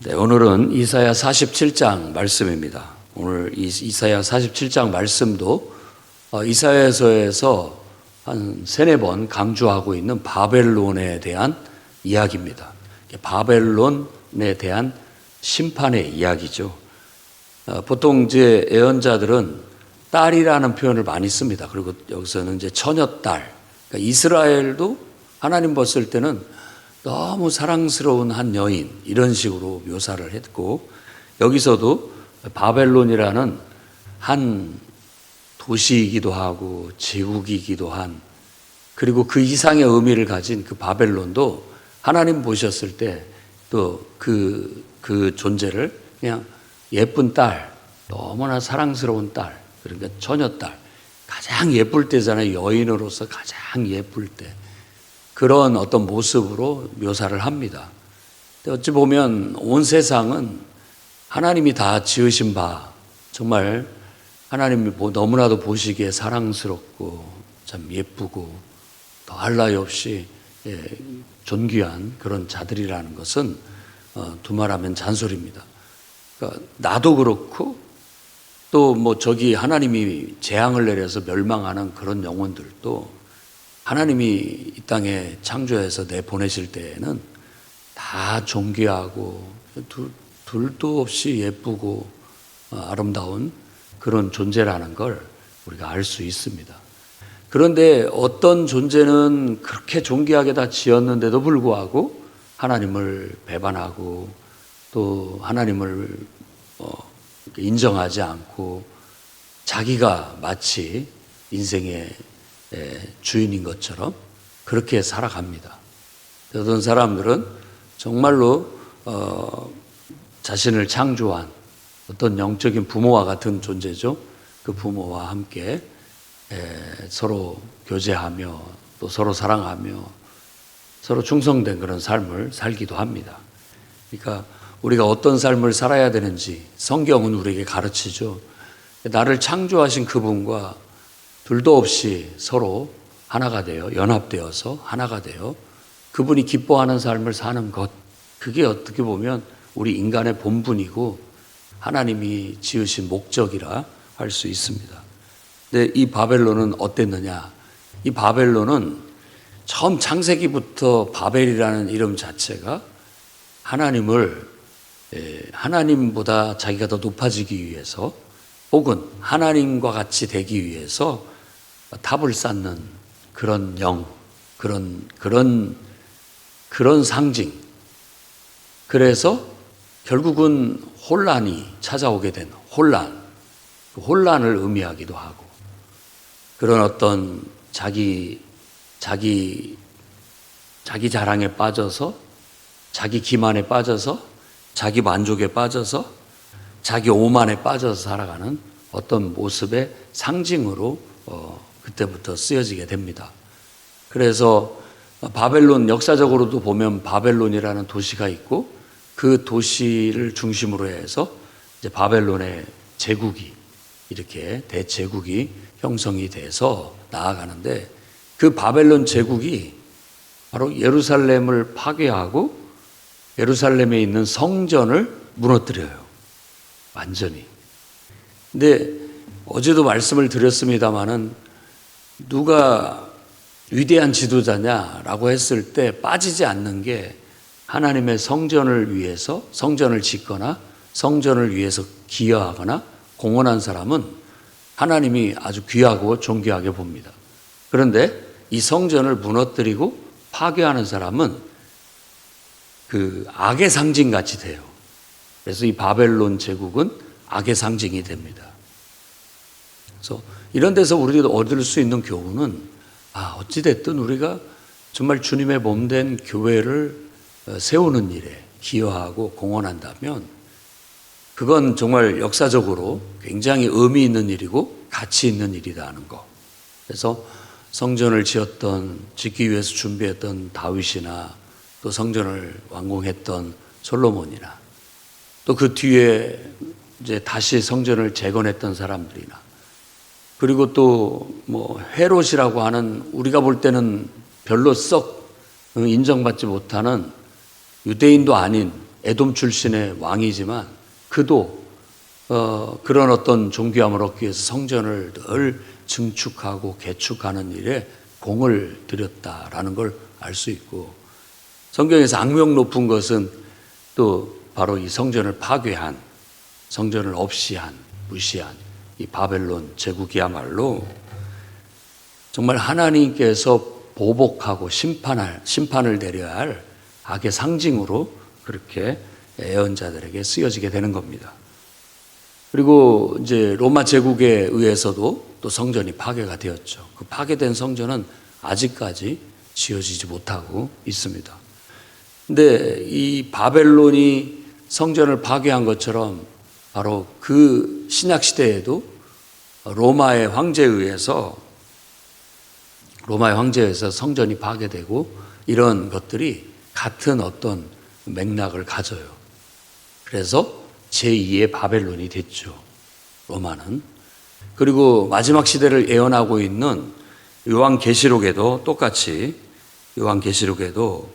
네, 오늘은 이사야 47장 말씀입니다. 오늘 이 이사야 47장 말씀도 어, 이사야서에서 한 세네 번 강조하고 있는 바벨론에 대한 이야기입니다. 바벨론에 대한 심판의 이야기죠. 어, 보통 이제 예언자들은 딸이라는 표현을 많이 씁니다. 그리고 여기서는 이제 처녀딸. 그러니까 이스라엘도 하나님 봤을 때는 너무 사랑스러운 한 여인 이런 식으로 묘사를 했고 여기서도 바벨론이라는 한 도시이기도 하고 제국이기도 한 그리고 그 이상의 의미를 가진 그 바벨론도 하나님 보셨을 때 또 그, 그 존재를 그냥 예쁜 딸, 너무나 사랑스러운 딸, 그러니까 처녀 딸, 가장 예쁠 때잖아요. 여인으로서 가장 예쁠 때. 그런 어떤 모습으로 묘사를 합니다. 어찌 보면 온 세상은 하나님이 다 지으신 바, 정말 하나님이 너무나도 보시기에 사랑스럽고 참 예쁘고 더할 나위 없이 예, 존귀한 그런 자들이라는 것은 어, 두말하면 잔소리입니다. 그러니까 나도 그렇고 또 뭐 저기 하나님이 재앙을 내려서 멸망하는 그런 영혼들도 하나님이 이 땅에 창조해서 내 보내실 때에는 다 존귀하고 둘, 둘도 없이 예쁘고 어, 아름다운 그런 존재라는 걸 우리가 알 수 있습니다. 그런데 어떤 존재는 그렇게 존귀하게 다 지었는데도 불구하고 하나님을 배반하고 또 하나님을 어, 인정하지 않고 자기가 마치 인생의 주인인 것처럼 그렇게 살아갑니다. 어떤 사람들은 정말로 어, 자신을 창조한 어떤 영적인 부모와 같은 존재죠. 그 부모와 함께 서로 교제하며 또 서로 사랑하며 서로 충성된 그런 삶을 살기도 합니다. 그러니까 우리가 어떤 삶을 살아야 되는지 성경은 우리에게 가르치죠. 나를 창조하신 그분과 둘도 없이 서로 하나가 되어 연합되어서 하나가 되어 그분이 기뻐하는 삶을 사는 것 그게 어떻게 보면 우리 인간의 본분이고 하나님이 지으신 목적이라 할 수 있습니다. 근데 이 바벨론은 어땠느냐? 이 바벨론은 처음 창세기부터 바벨이라는 이름 자체가 하나님을 하나님보다 자기가 더 높아지기 위해서 혹은 하나님과 같이 되기 위해서 탑을 쌓는 그런 영, 그런 그런 그런 상징. 그래서 결국은 혼란이 찾아오게 된 혼란, 그 혼란을 의미하기도 하고 그런 어떤 자기 자기 자기 자랑에 빠져서 자기 기만에 빠져서 자기 만족에 빠져서 자기 오만에 빠져서 살아가는 어떤 모습의 상징으로 어, 그때부터 쓰여지게 됩니다. 그래서 바벨론 역사적으로도 보면 바벨론이라는 도시가 있고 그 도시를 중심으로 해서 이제 바벨론의 제국이 이렇게 대제국이 형성이 돼서 나아가는데 그 바벨론 제국이 바로 예루살렘을 파괴하고 예루살렘에 있는 성전을 무너뜨려요. 완전히. 근데 어제도 말씀을 드렸습니다마는 누가 위대한 지도자냐라고 했을 때 빠지지 않는 게 하나님의 성전을 위해서 성전을 짓거나 성전을 위해서 기여하거나 공헌한 사람은 하나님이 아주 귀하고 존귀하게 봅니다. 그런데 이 성전을 무너뜨리고 파괴하는 사람은 그 악의 상징 같이 돼요. 그래서 이 바벨론 제국은 악의 상징이 됩니다. 그래서 이런 데서 우리가 얻을 수 있는 교훈은 아, 어찌됐든 우리가 정말 주님의 몸 된 교회를 어, 세우는 일에 기여하고 공헌한다면 그건 정말 역사적으로 굉장히 의미 있는 일이고 가치 있는 일이라는 거. 그래서 성전을 지었던 짓기 위해서 준비했던 다윗이나 또 성전을 완공했던 솔로몬이나 또 그 뒤에 이제 다시 성전을 재건했던 사람들이나 그리고 또뭐 헤롯이라고 하는 우리가 볼 때는 별로 썩 인정받지 못하는 유대인도 아닌 에돔 출신의 왕이지만 그도 어, 그런 어떤 존귀함을 얻기 위해서 성전을 늘 증축하고 개축하는 일에 공을 들였다라는 걸 알 수 있고 성경에서 악명 높은 것은 또 바로 이 성전을 파괴한 성전을 없이 한 무시한 이 바벨론 제국이야말로 정말 하나님께서 보복하고 심판할 심판을 내려야 할 악의 상징으로 그렇게 애언자들에게 쓰여지게 되는 겁니다. 그리고 이제 로마 제국에 의해서도 또 성전이 파괴가 되었죠. 그 파괴된 성전은 아직까지 지어지지 못하고 있습니다. 근데 이 바벨론이 성전을 파괴한 것처럼 바로 그 신약 시대에도 로마의 황제에 의해서 로마의 황제에 의해서 성전이 파괴되고 이런 것들이 같은 어떤 맥락을 가져요. 그래서 제2의 바벨론이 됐죠. 로마는. 그리고 마지막 시대를 예언하고 있는 요한 계시록에도 똑같이 요한 계시록에도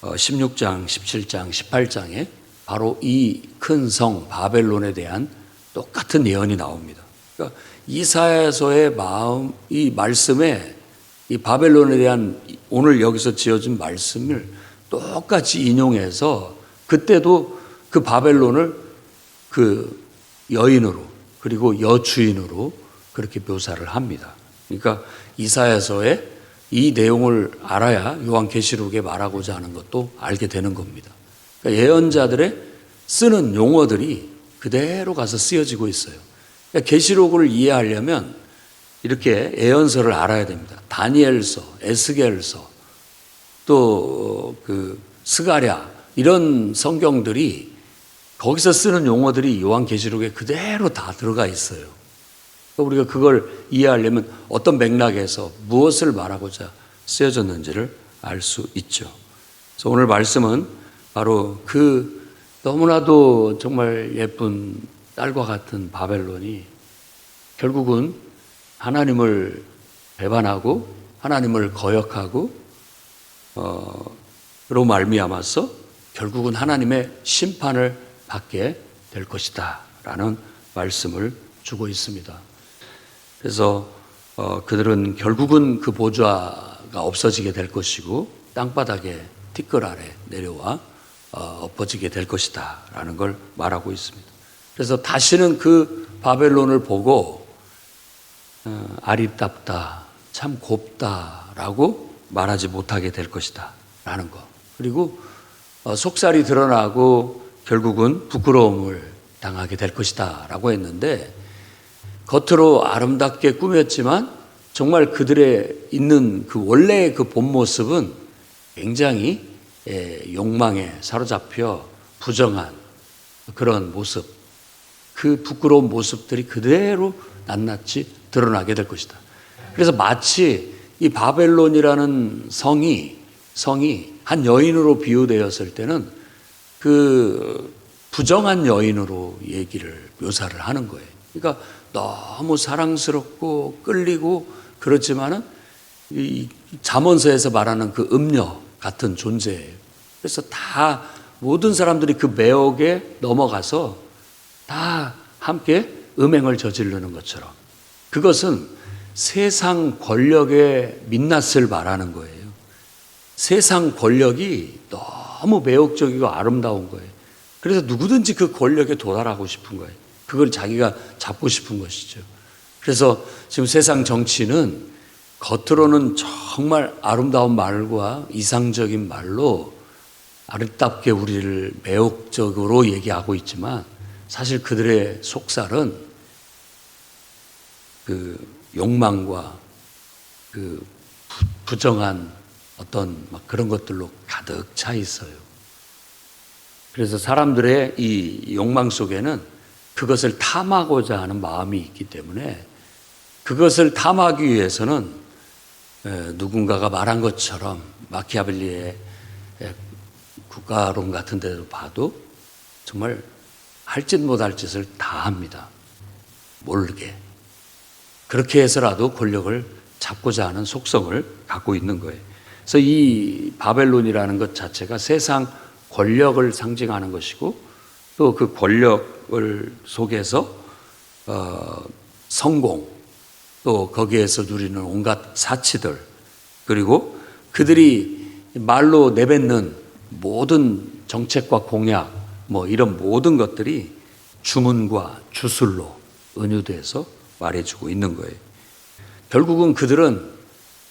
16장, 17장, 18장에 바로 이 큰 성 바벨론에 대한 똑같은 예언이 나옵니다. 그러니까 이사야서의 마음, 이 말씀에 이 바벨론에 대한 오늘 여기서 지어진 말씀을 똑같이 인용해서 그때도 그 바벨론을 그 여인으로 그리고 여주인으로 그렇게 묘사를 합니다. 그러니까 이사야서의 이 내용을 알아야 요한계시록에 말하고자 하는 것도 알게 되는 겁니다. 그러니까 예언자들의 쓰는 용어들이 그대로 가서 쓰여지고 있어요. 그러니까 계시록을 이해하려면 이렇게 예언서를 알아야 됩니다. 다니엘서, 에스겔서, 또 그 스가랴 이런 성경들이 거기서 쓰는 용어들이 요한 계시록에 그대로 다 들어가 있어요. 그러니까 우리가 그걸 이해하려면 어떤 맥락에서 무엇을 말하고자 쓰여졌는지를 알 수 있죠. 그래서 오늘 말씀은 바로 그 너무나도 정말 예쁜 딸과 같은 바벨론이 결국은 하나님을 배반하고 하나님을 거역하고 어 로 말미암아서 결국은 하나님의 심판을 받게 될 것이다라는 말씀을 주고 있습니다. 그래서 어, 그들은 결국은 그 보좌가 없어지게 될 것이고 땅바닥에 티끌 아래 내려와 어, 엎어지게 될 것이다 라는 걸 말하고 있습니다. 그래서 다시는 그 바벨론을 보고 어, 아리답다, 참 곱다 라고 말하지 못하게 될 것이다 라는 거. 그리고 어, 속살이 드러나고 결국은 부끄러움을 당하게 될 것이다 라고 했는데 겉으로 아름답게 꾸몄지만 정말 그들의 있는 그 원래의 그 본 모습은 굉장히 예, 욕망에 사로잡혀 부정한 그런 모습, 그 부끄러운 모습들이 그대로 낱낱이 드러나게 될 것이다. 그래서 마치 이 바벨론이라는 성이 성이 한 여인으로 비유되었을 때는 그 부정한 여인으로 얘기를 묘사를 하는 거예요. 그러니까 너무 사랑스럽고 끌리고 그렇지만은 이 잠언서에서 말하는 그 음녀 같은 존재예요. 그래서 다 모든 사람들이 그 매혹에 넘어가서 다 함께 음행을 저지르는 것처럼 그것은 세상 권력의 민낯을 말하는 거예요. 세상 권력이 너무 매혹적이고 아름다운 거예요. 그래서 누구든지 그 권력에 도달하고 싶은 거예요. 그걸 자기가 잡고 싶은 것이죠. 그래서 지금 세상 정치는 겉으로는 정말 아름다운 말과 이상적인 말로 아름답게 우리를 매혹적으로 얘기하고 있지만 사실 그들의 속살은 그 욕망과 그 부정한 어떤 막 그런 것들로 가득 차 있어요. 그래서 사람들의 이 욕망 속에는 그것을 탐하고자 하는 마음이 있기 때문에 그것을 탐하기 위해서는 누군가가 말한 것처럼 마키아벨리의 국가론 같은 데도 봐도 정말 할 짓 못할 짓을 다 합니다. 모르게. 그렇게 해서라도 권력을 잡고자 하는 속성을 갖고 있는 거예요. 그래서 이 바벨론이라는 것 자체가 세상 권력을 상징하는 것이고 또 그 권력을 속에서 어, 성공 또 거기에서 누리는 온갖 사치들 그리고 그들이 말로 내뱉는 모든 정책과 공약 뭐 이런 모든 것들이 주문과 주술로 은유돼서 말해주고 있는 거예요. 결국은 그들은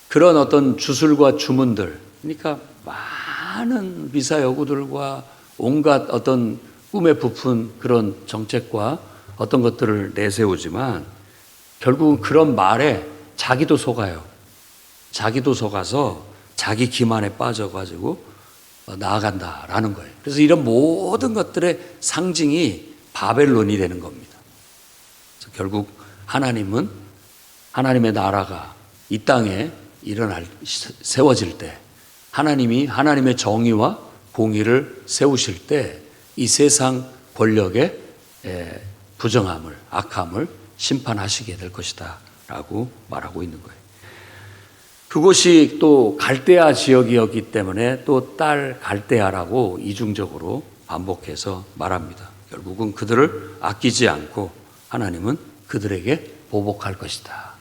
그런 어떤 주술과 주문들, 그러니까 많은 비사 여구들과 온갖 어떤 꿈에 부푼 그런 정책과 어떤 것들을 내세우지만 결국은 그런 말에 자기도 속아요. 자기도 속아서 자기 기만에 빠져가지고 나아간다라는 거예요. 그래서 이런 모든 것들의 상징이 바벨론이 되는 겁니다. 결국 하나님은 하나님의 나라가 이 땅에 일어날 세워질 때 하나님이 하나님의 정의와 공의를 세우실 때 이 세상 권력의 부정함을 악함을 심판하시게 될 것이다라고 말하고 있는 거예요. 그곳이 또 갈대아 지역이었기 때문에 또 딸 갈대아라고 이중적으로 반복해서 말합니다. 결국은 그들을 아끼지 않고 하나님은 그들에게 보복할 것이다.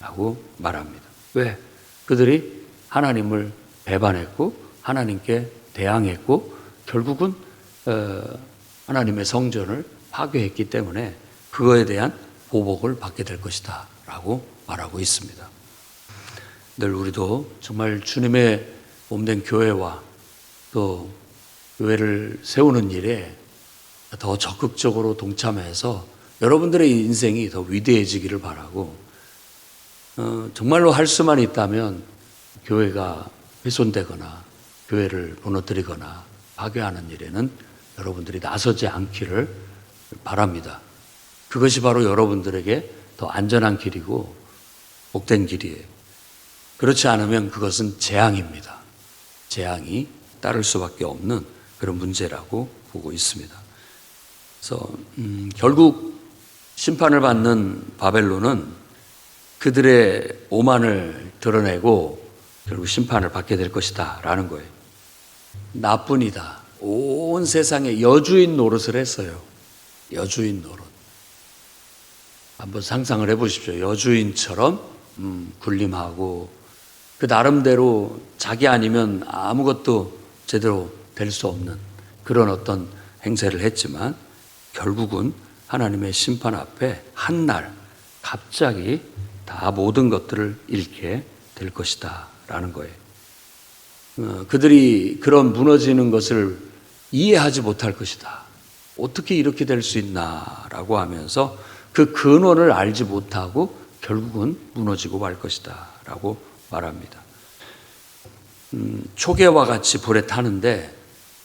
라고 말합니다. 왜? 그들이 하나님을 배반했고 하나님께 대항했고 결국은 어, 하나님의 성전을 파괴했기 때문에 그거에 대한 보복을 받게 될 것이다. 라고 말하고 있습니다. 늘 우리도 정말 주님의 몸된 교회와 또 교회를 세우는 일에 더 적극적으로 동참해서 여러분들의 인생이 더 위대해지기를 바라고 어, 정말로 할 수만 있다면 교회가 훼손되거나 교회를 무너뜨리거나 파괴하는 일에는 여러분들이 나서지 않기를 바랍니다. 그것이 바로 여러분들에게 더 안전한 길이고 복된 길이에요. 그렇지 않으면 그것은 재앙입니다. 재앙이 따를 수밖에 없는 그런 문제라고 보고 있습니다. 그래서 음, 결국 심판을 받는 바벨론은 그들의 오만을 드러내고 결국 심판을 받게 될 것이다라는 거예요. 나뿐이다. 온 세상에 여주인 노릇을 했어요. 여주인 노릇. 한번 상상을 해보십시오. 여주인처럼 음, 군림하고 그 나름대로 자기 아니면 아무것도 제대로 될 수 없는 그런 어떤 행세를 했지만 결국은 하나님의 심판 앞에 한 날 갑자기 다 모든 것들을 잃게 될 것이다 라는 거예요. 어, 그들이 그런 무너지는 것을 이해하지 못할 것이다. 어떻게 이렇게 될 수 있나 라고 하면서 그 근원을 알지 못하고 결국은 무너지고 말 것이다. 라고 말합니다. 음, 초계와 같이 불에 타는데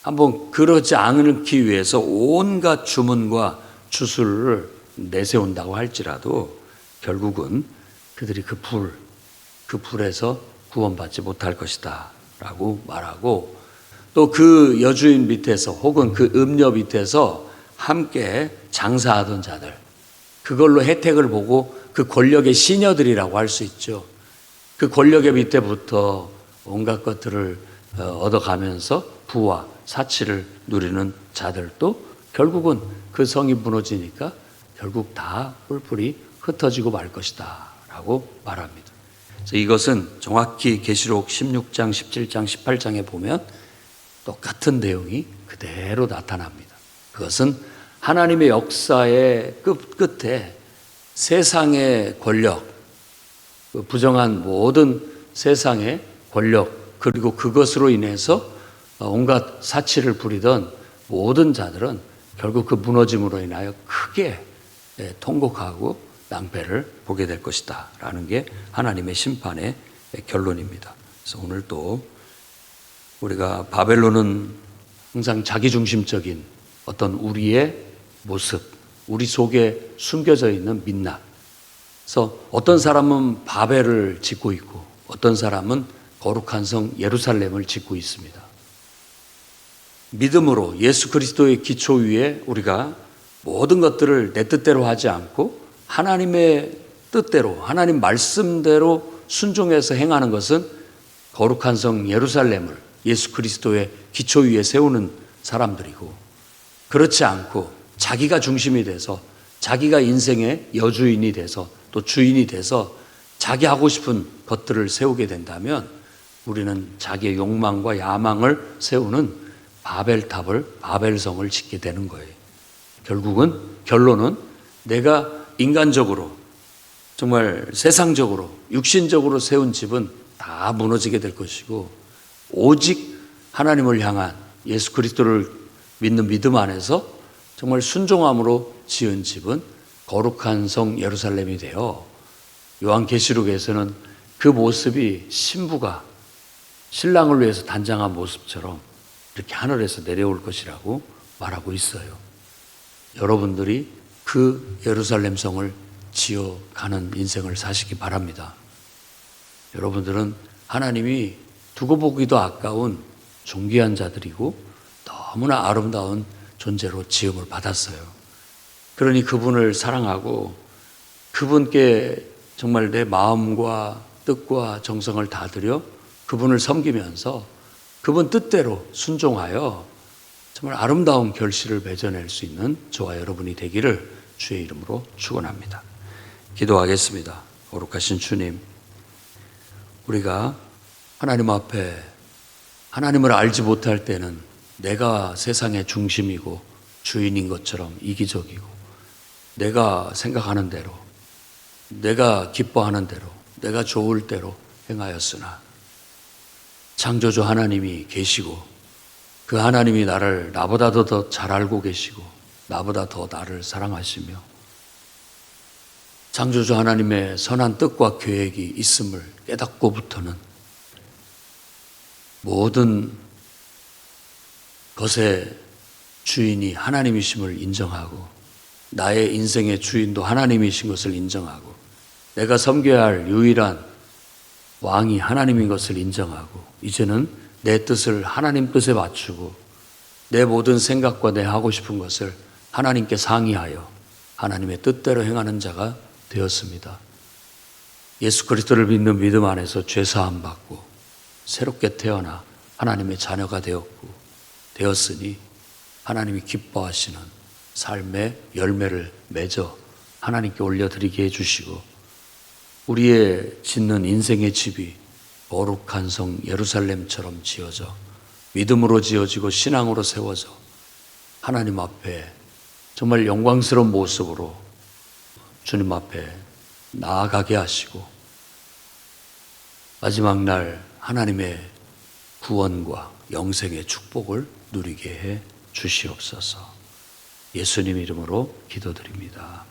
한번 그러지 않기 위해서 온갖 주문과 주술을 내세운다고 할지라도 결국은 그들이 그 불, 그 불에서 구원받지 못할 것이다. 라고 말하고 또 그 여주인 밑에서 혹은 그 음녀 밑에서 함께 장사하던 자들 그걸로 혜택을 보고 그 권력의 시녀들이라고 할 수 있죠. 그 권력의 밑에부터 온갖 것들을 어, 얻어가면서 부와 사치를 누리는 자들도 결국은 그 성이 무너지니까 결국 다 뿔뿔이 흩어지고 말 것이다 라고 말합니다. 그래서 이것은 정확히 계시록 16장, 17장, 18장에 보면 똑같은 내용이 그대로 나타납니다. 그것은 하나님의 역사의 끝, 끝에 세상의 권력, 그 부정한 모든 세상의 권력, 그리고 그것으로 인해서 온갖 사치를 부리던 모든 자들은 결국 그 무너짐으로 인하여 크게 예, 통곡하고 낭패를 보게 될 것이다. 라는 게 하나님의 심판의 결론입니다. 그래서 오늘 또 우리가 바벨론은 항상 자기중심적인 어떤 우리의 모습, 우리 속에 숨겨져 있는 민낯. 그래서 어떤 사람은 바벨을 짓고 있고 어떤 사람은 거룩한 성 예루살렘을 짓고 있습니다. 믿음으로 예수 그리스도의 기초 위에 우리가 모든 것들을 내 뜻대로 하지 않고 하나님의 뜻대로, 하나님 말씀대로 순종해서 행하는 것은 거룩한 성 예루살렘을 예수 그리스도의 기초 위에 세우는 사람들이고 그렇지 않고 자기가 중심이 돼서 자기가 인생의 여주인이 돼서 또 주인이 돼서 자기 하고 싶은 것들을 세우게 된다면 우리는 자기의 욕망과 야망을 세우는 바벨탑을 바벨성을 짓게 되는 거예요. 결국은 결론은 내가 인간적으로 정말 세상적으로 육신적으로 세운 집은 다 무너지게 될 것이고 오직 하나님을 향한 예수 그리스도를 믿는 믿음 안에서 정말 순종함으로 지은 집은 거룩한 성 예루살렘이 되어 요한계시록에서는 그 모습이 신부가 신랑을 위해서 단장한 모습처럼 이렇게 하늘에서 내려올 것이라고 말하고 있어요. 여러분들이 그 예루살렘 성을 지어 가는 인생을 사시기 바랍니다. 여러분들은 하나님이 두고 보기도 아까운 존귀한 자들이고 너무나 아름다운 존재로 지음을 받았어요. 그러니 그분을 사랑하고 그분께 정말 내 마음과 뜻과 정성을 다 들여 그분을 섬기면서 그분 뜻대로 순종하여 정말 아름다운 결실을 맺어낼 수 있는 저와 여러분이 되기를 주의 이름으로 축원합니다. 기도하겠습니다. 거룩하신 주님, 우리가 하나님 앞에 하나님을 알지 못할 때는 내가 세상의 중심이고 주인인 것처럼 이기적이고 내가 생각하는 대로 내가 기뻐하는 대로 내가 좋을 대로 행하였으나 창조주 하나님이 계시고 그 하나님이 나를 나보다도 더 잘 알고 계시고 나보다 더 나를 사랑하시며 창조주 하나님의 선한 뜻과 계획이 있음을 깨닫고부터는 모든 것의 주인이 하나님이심을 인정하고 나의 인생의 주인도 하나님이신 것을 인정하고 내가 섬겨야 할 유일한 왕이 하나님인 것을 인정하고 이제는 내 뜻을 하나님 뜻에 맞추고 내 모든 생각과 내 하고 싶은 것을 하나님께 상의하여 하나님의 뜻대로 행하는 자가 되었습니다. 예수 그리스도를 믿는 믿음 안에서 죄 사함 받고 새롭게 태어나 하나님의 자녀가 되었고 되었으니 하나님이 기뻐하시는 삶의 열매를 맺어 하나님께 올려드리게 해주시고 우리의 짓는 인생의 집이 거룩한 성 예루살렘처럼 지어져 믿음으로 지어지고 신앙으로 세워져 하나님 앞에 정말 영광스러운 모습으로 주님 앞에 나아가게 하시고 마지막 날 하나님의 구원과 영생의 축복을 누리게 해 주시옵소서. 예수님 이름으로 기도드립니다.